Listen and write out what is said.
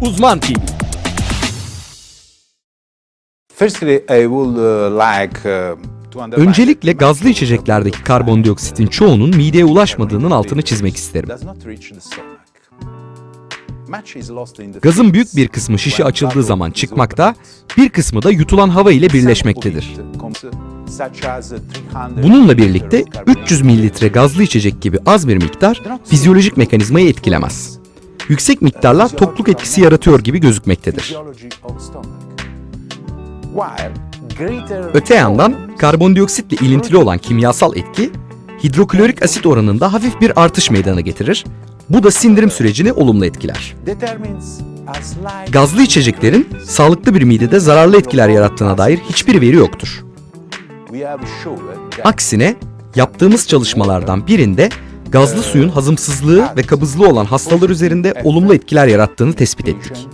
Uzman TV. Firstly, I would uh, like uh, Öncelikle gazlı içeceklerdeki karbondioksitin çoğunun mideye ulaşmadığının altını çizmek isterim. Gazın büyük bir kısmı şişe açıldığı zaman çıkmakta, bir kısmı da yutulan hava ile birleşmektedir. 300 Bununla birlikte carbonate 300 mililitre gazlı içecek gibi az bir miktar fizyolojik mekanizmayı etkilemez. Yüksek miktarlar tokluk etkisi yaratıyor gibi gözükmektedir. Öte yandan karbondioksitle ilintili olan kimyasal etki hidroklorik asit oranında hafif bir artış meydana getirir. Bu da sindirim sürecini olumlu etkiler. Gazlı içeceklerin sağlıklı bir midede zararlı etkiler yarattığına dair hiçbir veri yoktur. Aksine yaptığımız çalışmalardan birinde gazlı suyun hazımsızlığı ve kabızlığı olan hastalar üzerinde olumlu etkiler yarattığını tespit ettik.